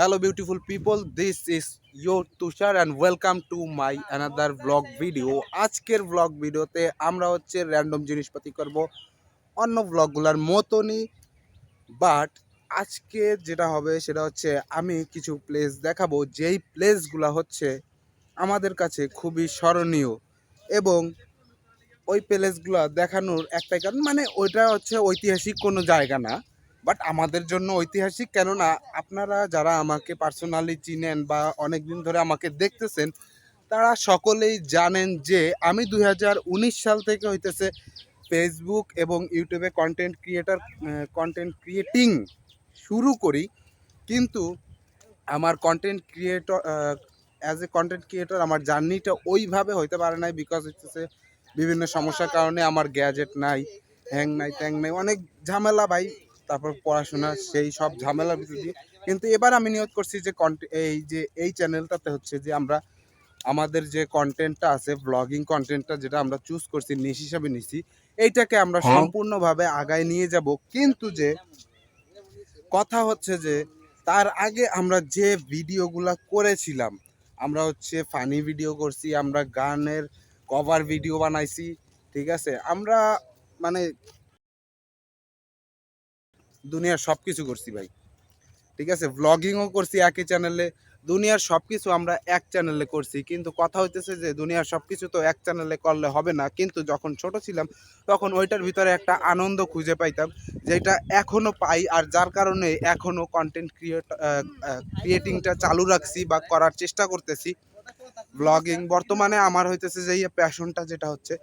Hello, beautiful people this is your Tushar and welcome to my another vlog video আজকের vlog ভিডিওতে আমরা হচ্ছে random জিনিসপাতি করব। অন্য vlogগুলোর মতনই। বাট আজকে যেটা হবে সেটা হচ্ছে আমি কিছু প্লেস দেখাবো। যেই প্লেসগুলো হচ্ছে আমাদের কাছে খুবই স্মরণীয়। এবং ওই প্লেসগুলো দেখানোর একটাই কারণ মানে ওইটা হচ্ছে ঐতিহাসিক কোনো জায়গা না। বাট আমাদের জন্য ঐতিহাসিক, কেননা আপনারা যারা আমাকে পার্সোনালি চিনেন বা অনেক দিন ধরে আমাকে দেখতেছেন, তারা সকলেই জানেন যে আমি দু হাজার উনিশ সাল থেকে হইতেছে ফেসবুক এবং ইউটিউবে কন্টেন্ট ক্রিয়েটার কন্টেন্ট ক্রিয়েটিং শুরু করি। কিন্তু আমার content creator as a content creator আমার জার্নিটা ওইভাবে হইতে পারে নাই বিকজ হচ্ছে বিভিন্ন সমস্যার কারণে আমার গ্যাজেট নাই হ্যাং নাই ট্যাং নাই, অনেক ঝামেলা ভাই। তারপর পড়াশোনা সেই সব ঝামেলার ভিতর দিয়ে। কিন্তু এবার আমি নিয়োগ করছি যে এই যে এই চ্যানেলটাতে হচ্ছে যে আমরা আমাদের যে কন্টেন্টটা আছে ব্লগিং কন্টেন্টটা যেটা আমরা চুজ করছি নিশ হিসাবে নিছি এইটাকে আমরা হ্যাঁ। সম্পূর্ণভাবে আগায় নিয়ে যাব। কিন্তু যে কথা হচ্ছে যে তার আগে আমরা যে ভিডিওগুলা করেছিলাম আমরা হচ্ছে ফানি ভিডিও করছি আমরা গানের কভার ভিডিও বানাইছি ঠিক আছে? আমরা মানে দুনিয়ার সব কিছু করছি ভাই। ঠিক আছে? ব্লগিংও করছি একই চ্যানেলে দুনিয়ার সব কিছু আমরা এক চ্যানেলে করছি। কিন্তু কথা হইতেছে যে, দুনিয়ার সব কিছু তো এক চ্যানেলে করলে হবে না। কিন্তু যখন ছোট ছিলাম, তখন ওইটার ভিতরে একটা আনন্দ খুঁজে পাইতাম, যেটা এখনও পাই আর যার কারণে এখনও কন্টেন্ট ক্রিয়েট ক্রিয়েটিংটা চালু রাখছি বা করার চেষ্টা করতেছি। ব্লগিং বর্তমানে আমার হইতেছে যে প্যাশনটা যেটা হচ্ছে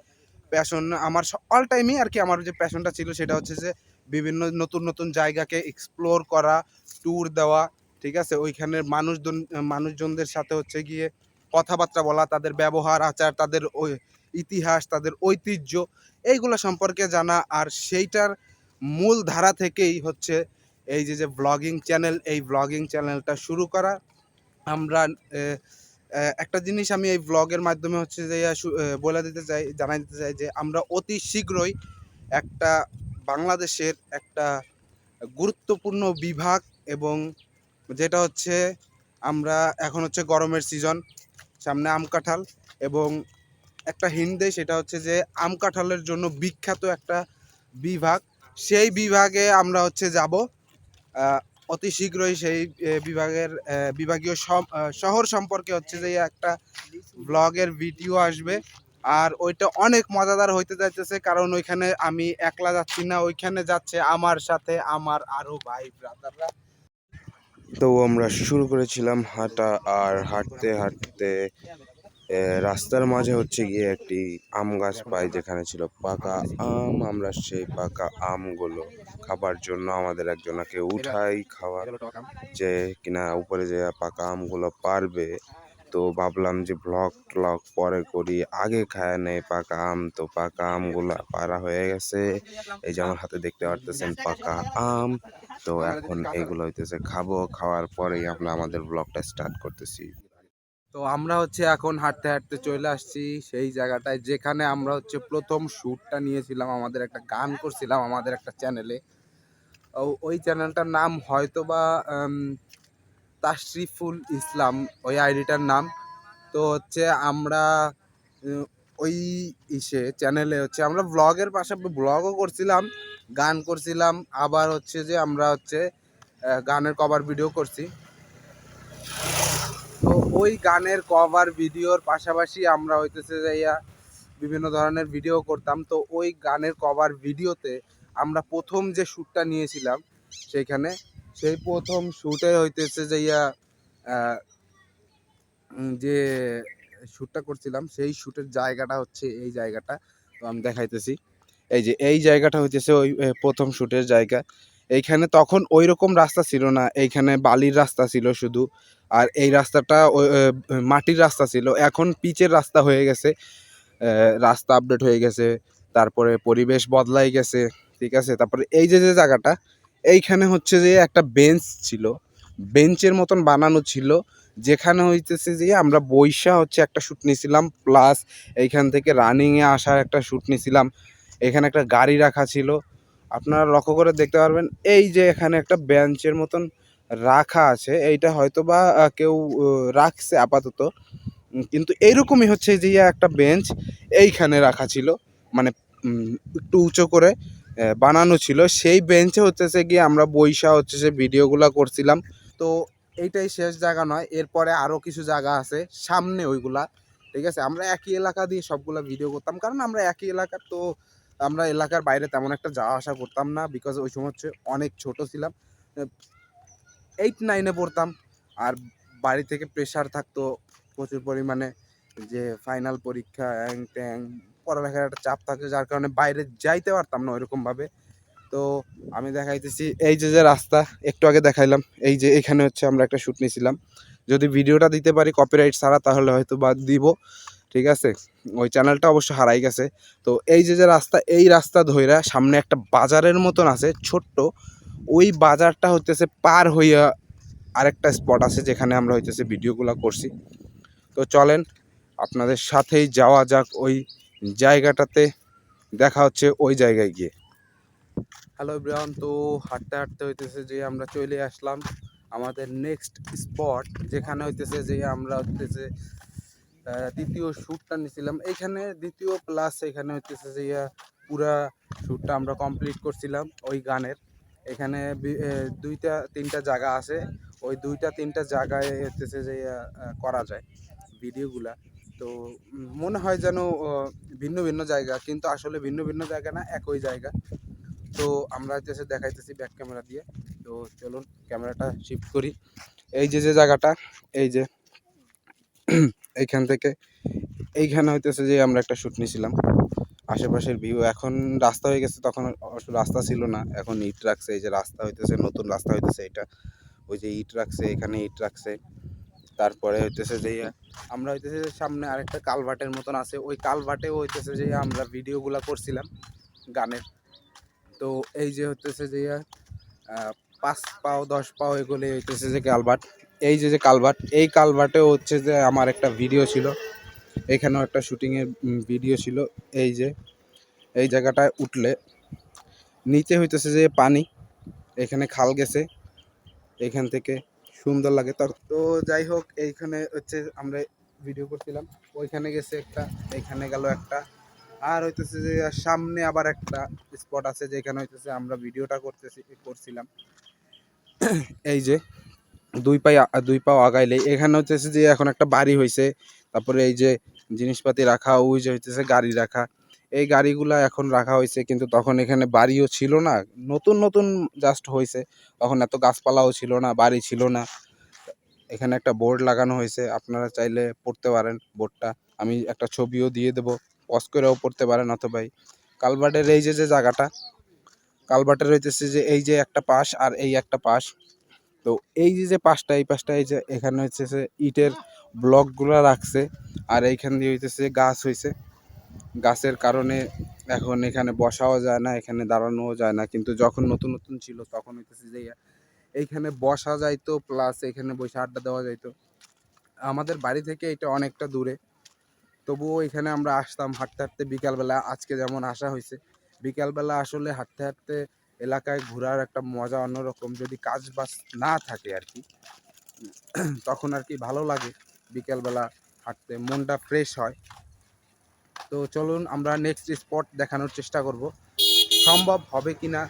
প্যাশন আমার অল টাইমই আর কি আমার যে প্যাশনটা ছিল, সেটা হচ্ছে যে বিভিন্ন নতুন নতুন জায়গাকে এক্সপ্লোর করা ট্যুর দেওয়া, ঠিক আছে? ওইখানের মানুষজন, মানুষজনদের সাথে হচ্ছে গিয়ে কথাবার্তা বলা, তাদের ব্যবহার, আচার, তাদের ওই ইতিহাস, তাদের ঐতিহ্য, এইগুলো সম্পর্কে জানা। আর সেইটার মূল ধারা থেকেই হচ্ছে এই যে যে ব্লগিং চ্যানেল এই ব্লগিং চ্যানেলটা শুরু করা। আমরা একটা জিনিস আমি এই ব্লগের মাধ্যমে হচ্ছে যে বলে দিতে চাই, জানাই দিতে চাই যে, আমরা অতি শীঘ্রই একটা বাংলাদেশের একটা গুরুত্বপূর্ণ বিভাগ এবং যেটা হচ্ছে আমরা এখন হচ্ছে গরমের সিজন সামনে আম কাঁঠাল এবং একটা হিন্ট দেয় সেটা হচ্ছে যে আম কাঁঠালের জন্য বিখ্যাত একটা বিভাগ। সেই বিভাগে আমরা হচ্ছে যাব অতি শীঘ্রই সেই বিভাগের বিভাগীয় শহর সম্পর্কে হচ্ছে যে একটা ব্লগের ভিডিও আসবে। আর ওইটা অনেক মজাদার হইতে যাইতেছে, কারণ ওইখানে আমি একলা যাচ্ছি না, ওইখানে যাচ্ছে আমার সাথে আমার আরও ভাই ব্রাদাররা তো আমরা শুরু করেছিলাম হাঁটা, আর হাঁটতে হাঁটতে রাস্তার মাঝে হচ্ছে গিয়ে একটি আম গাছ পাই, যেখানে ছিল পাকা আম। আমরা সেই পাকা আমগুলো খাবার জন্য আমাদের একজনাকে উঠাই, খাওয়া, যে কিনা উপরে যে পাকা আমগুলো পারবে তো ভাবলাম যে ব্লগ ট্লগ পরে করি। আগে খায় নেই পাকা আম, তো পাকা আমগুলো পারা হয়ে গেছে। এই যে আমার হাতে দেখতে পারতেছেন পাকা আম। তো এখন এগুলো হইতেছে খাব। খাওয়ার পরেই আমরা আমাদের ব্লগটা স্টার্ট করতেছি। তো আমরা হচ্ছে এখন হাঁটতে হাঁটতে চলে আসছি সেই জায়গাটায়। যেখানে আমরা হচ্ছে প্রথম শ্যুটটা নিয়েছিলাম, আমাদের একটা গান করছিলাম আমাদের একটা চ্যানেলে ওই চ্যানেলটার নাম হয়তো বা তাশরিফুল ইসলাম, ওই আইডিটার নাম। তো হচ্ছে আমরা ওই ইসে চ্যানেলে হচ্ছে আমরা ব্লগের পাশাপাশি ব্লগও করছিলাম, গান করছিলাম, আবার হচ্ছে যে আমরা হচ্ছে গানের কভার ভিডিও করছি। তো ওই গানের কভার ভিডিওর পাশাপাশি আমরা হইতেছে যাইয়া বিভিন্ন ধরনের ভিডিও করতাম। তো ওই গানের কভার ভিডিওতে আমরা প্রথম যে শ্যুটটা নিয়েছিলাম, সেইখানে সেই প্রথম শ্যুটে হইতেছে আহ, উম, যে শ্যুটটা করছিলাম সেই শ্যুটের জায়গাটা হচ্ছে এই জায়গাটা। তো আমি দেখাইতেছি। এই যে এই জায়গাটা হইতেছে ওই প্রথম শ্যুটের জায়গা। এইখানে তখন ওই রকম রাস্তা ছিল না। এইখানে বালির রাস্তা ছিল শুধু। আর এই রাস্তাটা মাটির রাস্তা ছিল। এখন পিচের রাস্তা হয়ে গেছে। রাস্তা আপডেট হয়ে গেছে। তারপরে পরিবেশ বদলাই গেছে। ঠিক আছে? তারপরে এই যে যে জায়গাটা এইখানে হচ্ছে যে একটা বেঞ্চ ছিল। বেঞ্চের মতন বানানো ছিল। যেখানে হইতেছে যে আমরা বৈশা হচ্ছে একটা শ্যুট নিয়েছিলাম প্লাস এইখান থেকে রানিংয়ে আসার একটা শ্যুট নিয়েছিলাম এখানে একটা গাড়ি রাখা ছিল। আপনারা লক্ষ্য করে দেখতে পারবেন, এই যে এখানে একটা বেঞ্চের মতন রাখা আছে। এইটা হয়তো বা কেউ রাখছে আপাতত। কিন্তু এইরকমই হচ্ছে যে একটা বেঞ্চ এইখানে রাখা ছিল। মানে একটু উঁচু করে। বানানো ছিল। সেই বেঞ্চে হচ্ছে গিয়ে আমরা বৈশা হচ্ছে যে ভিডিওগুলো করছিলাম। তো এইটাই শেষ জায়গা নয়, এরপরে আরও কিছু জায়গা আছে সামনে ওইগুলা, ঠিক আছে? আমরা একই এলাকা দিয়ে সবগুলো ভিডিও করতাম, কারণ আমরা একই এলাকার, তো আমরা এলাকার বাইরে তেমন একটা যাওয়া আসা করতাম না বিকজ ওই সময় হচ্ছে অনেক ছোট ছিলাম। এইট নাইনে পড়তাম, আর বাড়ি থেকে প্রেশার থাকতো প্রচুর পরিমাণে, যে ফাইনাল পরীক্ষা অ্যাং ট্যাং পড়ালেখার একটা চাপ থাকে, যার কারণে বাইরে যাইতে পারতাম না ওইরকমভাবে। তো আমি দেখাইতেছি, এই যে যে রাস্তা, একটু আগে দেখাইলাম, এই যে এখানে হচ্ছে আমরা একটা শ্যুট নিয়েছিলাম যদি ভিডিওটা দিতে পারি কপিরাইট ছাড়া, তাহলে হয়তো বা দিব, ঠিক আছে? ওই চ্যানেলটা অবশ্য হারাই গেছে। তো এই যে যে রাস্তা, এই রাস্তা ধইরা সামনে একটা বাজারের মতন আছে, ছোট্ট। ওই বাজারটা হইতেছে পার হইয়া আরেকটা স্পট আছে, যেখানে আমরা হইতেছে ভিডিওগুলো করছি। তো চলেন, আপনাদের সাথেই যাওয়া যাক ওই জায়গাটাতে দেখা হচ্ছে ওই জায়গায় গিয়ে। হ্যালো ব্রাউন তো হাঁটতে হাঁটতে হইতেছে যে আমরা চলে আসলাম আমাদের নেক্সট স্পট যেখানে হইতেছে যে আমরা হইতেছে দ্বিতীয় শ্যুটটা নিয়েছিলাম এইখানে দ্বিতীয় প্লাস এখানে হইতেছে যে পুরা শ্যুটটা আমরা কমপ্লিট করছিলাম ওই গানের। এখানে দুইটা, তিনটা জায়গা আছে। ওই দুইটা, তিনটা জায়গায় হইতেছে যে করা যায় ভিডিওগুলা। তো মনে হয় যেন ভিন্ন ভিন্ন জায়গা, কিন্তু আসলে ভিন্ন ভিন্ন জায়গা না, একই জায়গা। তো আমরা হচ্ছে দেখাইতেছি ব্যাক ক্যামেরা দিয়ে। তো চলুন ক্যামেরাটা শিফট করি। এই যে যে জায়গাটা, এই যে, এইখান থেকে, এইখানে হইতেছে যে আমরা একটা শ্যুট নিয়েছিলাম আশেপাশের ভিউ এখন রাস্তা হয়ে গেছে, তখন রাস্তা ছিল না, এখন ইট রাখছে, এই যে রাস্তা হইতেছে, নতুন রাস্তা হইতেছে এটা। ওই যে ইট রাখছে, এখানে ইট রাখছে। তারপরে হইতেছে যে আমরা হইতেছে যে সামনে আরেকটা কালভার্টের মতন আছে। ওই কালভার্টেও হইতেছে যে আমরা ভিডিওগুলো করছিলাম গানের। তো এই যে হইতেছে যে পাঁচ পাও, দশ পাও এগুলি হইতেছে যে কালভার্ট এই যে যে কালভার্ট এই কালভার্টেও হচ্ছে যে আমার একটা ভিডিও ছিল। এখানেও একটা শুটিংয়ের ভিডিও ছিল। এই যে, এই জায়গাটায় উঠলে, নিচে হইতেছে যে পানি, এখানে খাল গেছে, এখান থেকে সুন্দর লাগে তো তো যাই হোক, এইখানে হচ্ছে আমরা ভিডিও করছিলাম। ওইখানে গেছে একটা, এইখানে গেল একটা। আর হইতেছে যে সামনে আবার একটা স্পট আছে যেখানে হইতেছে আমরা ভিডিওটা করতেছি, করছিলাম। এই যে দুই পাই দুই পাও আগাইলে এখানে হইতেছে যে এখন একটা বাড়ি হয়েছে তারপরে এই যে জিনিসপাতি রাখা, ওই যে হইতেছে গাড়ি রাখা। এই গাড়িগুলা এখন রাখা হয়েছে, কিন্তু তখন এখানে বাড়িও ছিল না। নতুন নতুন জাস্ট হয়েছে। তখন এত গাছপালাও ছিল না, বাড়ি ছিল না। এখানে একটা বোর্ড লাগানো হয়েছে, আপনারা চাইলে পড়তে পারেন বোর্ডটা। আমি একটা ছবিও দিয়ে দেবো পজ করেও পড়তে পারেন অথবা কালভার্টের এই যে যে জায়গাটা, কালভার্টের হইতেছে যে এই যে একটা পাশ আর এই একটা পাশ। তো এই যে যে পাশটা, এই পাশটা এই যে, এখানে হচ্ছে যে ইটের ব্লকগুলো রাখছে, আর এইখান দিয়ে হইতেছে গাছ হয়েছে গাছের কারণে এখন এখানে বসাও যায় না, এখানে দাঁড়ানোও যায় না। কিন্তু যখন নতুন নতুন ছিল, তখন হইতেছে যে এইখানে বসা যাইতো প্লাস এখানে বসে আড্ডা দেওয়া যাইতো। আমাদের বাড়ি থেকে এটা অনেকটা দূরে। তবুও এখানে আমরা আসতাম হাঁটতে হাঁটতে বিকালবেলা। আজকে যেমন আসা হয়েছে বিকালবেলা আসলে হাঁটতে হাঁটতে এলাকায় ঘোরার একটা মজা অন্যরকম। যদি কাজ বাজ না থাকে আর কি, তখন আর কি ভালো লাগে বিকেলবেলা হাঁটতে। মনটা ফ্রেশ হয়। তো চলুন আমরা নেক্সট স্পট দেখানোর চেষ্টা করব। সম্ভব হবে কি না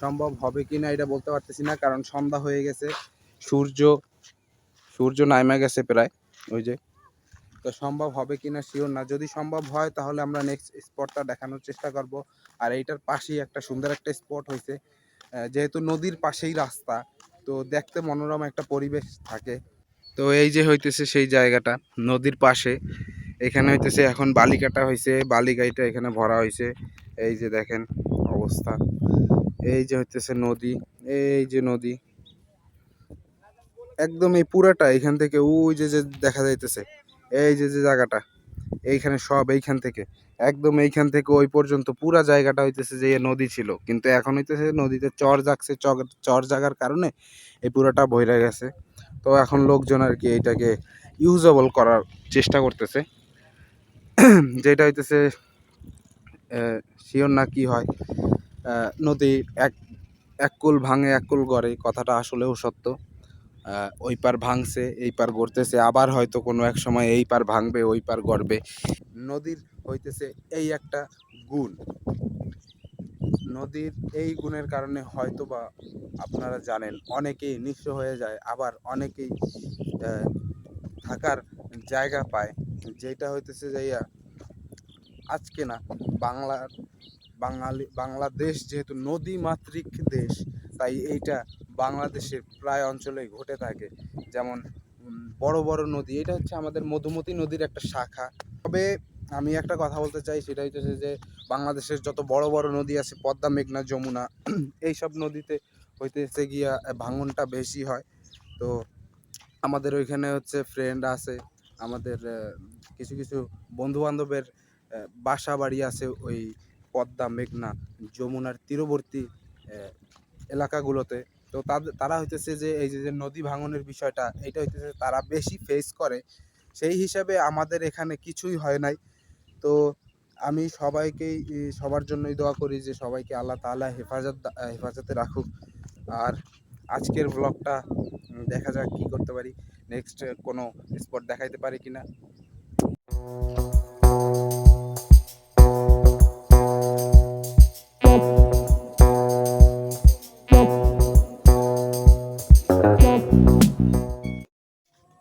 সম্ভব হবে কি না এটা বলতে পারতেছি না, কারণ সন্ধ্যা হয়ে গেছে। সূর্য সূর্য নাইমা গেছে প্রায়, ওই যে। তো সম্ভব হবে কি না শিওর না। যদি সম্ভব হয়, তাহলে আমরা নেক্সট স্পটটা দেখানোর চেষ্টা করব। আর এইটার পাশেই একটা সুন্দর একটা স্পট হয়েছে। যেহেতু নদীর পাশেই রাস্তা, তো দেখতে মনোরম একটা পরিবেশ থাকে। তো এই যে হইতেছে সেই জায়গাটা, নদীর পাশে। এখানে হইতেছে এখন বালি কাটা হয়েছে বালি গাইটা এখানে ভরা হয়েছে এই যে দেখেন অবস্থা। এই যে হইতেছে নদী, এই যে নদী। একদম এই পুরাটা এখান থেকে, ওই যে যে দেখা যাইতেছে, এই যে যে জায়গাটা, এইখানে সব এইখান থেকে। একদম এইখান থেকে ওই পর্যন্ত পুরা জায়গাটা হইতেছে যে নদী ছিল। কিন্তু এখন হইতেছে নদীতে চর জাগছে চর- জাগার কারণে এই পুরাটা বইরা গেছে। তো এখন লোকজন আর কি এইটাকে ইউজেবল করার চেষ্টা করতেছে। যেটা হইতেছে শিওর না কি হয় নদীর এক এক কুল ভাঙে, এক কুল গড়ে, কথাটা আসলেও সত্য। ওই পার ভাঙছে, এই পার গড়তেছে, আবার হয়তো কোনো এক সময় এই পার ভাঙবে, ওই পার গড়বে। নদীর হইতেছে এই একটা গুণ। নদীর এই গুণের কারণে হয়তো বা আপনারা জানেন, অনেকেই নিঃস্ব হয়ে যায়, আবার অনেকেই থাকার জায়গা পায়। যেটা হইতেছে যাইয়া আজকে না বাংলার বাঙালি, বাংলাদেশ যেহেতু নদী মাতৃক দেশ, তাই এইটা বাংলাদেশের প্রায় অঞ্চলেই ঘটে থাকে। যেমন বড় বড় নদী, এটা হচ্ছে আমাদের মধুমতি নদীর একটা শাখা। তবে আমি একটা কথা বলতে চাই, সেটা হচ্ছে যে বাংলাদেশের যত বড় বড় নদী আছে, পদ্মা, মেঘনা, যমুনা, এইসব নদীতে হইতেছে গিয়া ভাঙনটা বেশি হয়। তো আমাদের ওইখানে হচ্ছে ফ্রেন্ড আছে আমাদের কিছু কিছু বন্ধু বান্ধবের বাসা বাড়ি আছে ওই পদ্মা, মেঘনা, যমুনার তীরবর্তী এলাকাগুলোতে। তো তাদের তারা হইতেছে যে, এই যে নদী ভাঙনের বিষয়টা এটা হইতেছে তারা বেশি ফেস করে। সেই হিসাবে আমাদের এখানে কিছুই হয় নাই। তো আমি সবাইকেই সবার জন্যই দোয়া করি যে, সবাইকে আল্লাহ তাআলা হেফাজত হেফাজতে রাখুক। আর আজকের ব্লগটা দেখা যাক কি করতে পারি। নেক্সট কোনো স্পট দেখাইতে পারি কিনা?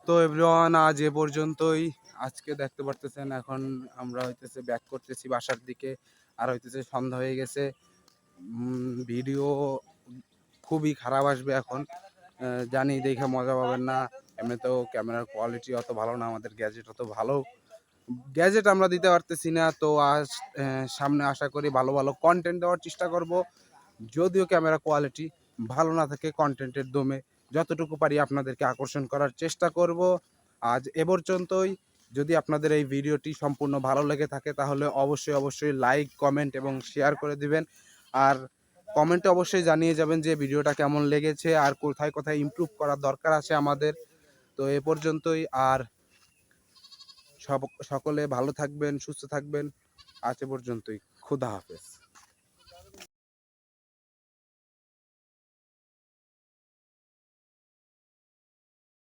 তো এভরিওয়ান, আজ এ পর্যন্তই। আজকে দেখতে পারতেছেন, এখন আমরা হইতেছে ব্যাক করতেছি বাসার দিকে, আর হইতেছে সন্ধ্যা হয়ে গেছে। ভিডিও খুবই খারাপ আসবে এখন। জানি, দেখে মজা পাবেন না। এমনিতেও ক্যামেরার কোয়ালিটি অত ভালো না, আমাদের গ্যাজেট অত ভালো। গ্যাজেট আমরা দিতে পারতেছি না, তো আজ সামনে আশা করি ভালো ভালো কন্টেন্ট দেওয়ার চেষ্টা করব। যদিও ক্যামেরা কোয়ালিটি ভালো না থাকে কন্টেন্টের দমে, যতটুকু পারি আপনাদেরকে আকর্ষণ করার চেষ্টা করব। আজ এ পর্যন্তই। যদি আপনাদের এই ভিডিওটি সম্পূর্ণ ভালো লেগে থাকে, তাহলে অবশ্যই অবশ্যই লাইক কমেন্ট এবং শেয়ার করে দিবেন। আর কমেন্টে অবশ্যই জানিয়ে যাবেন যে ভিডিওটা কেমন লেগেছে, আর কোথায় কোথায় ইমপ্রুভ করার দরকার আছে আমাদের। তো এ পর্যন্তই আর সকলে ভালো থাকবেন সুস্থ থাকবেন। আজ এ পর্যন্তই। খুদা হাফেজ।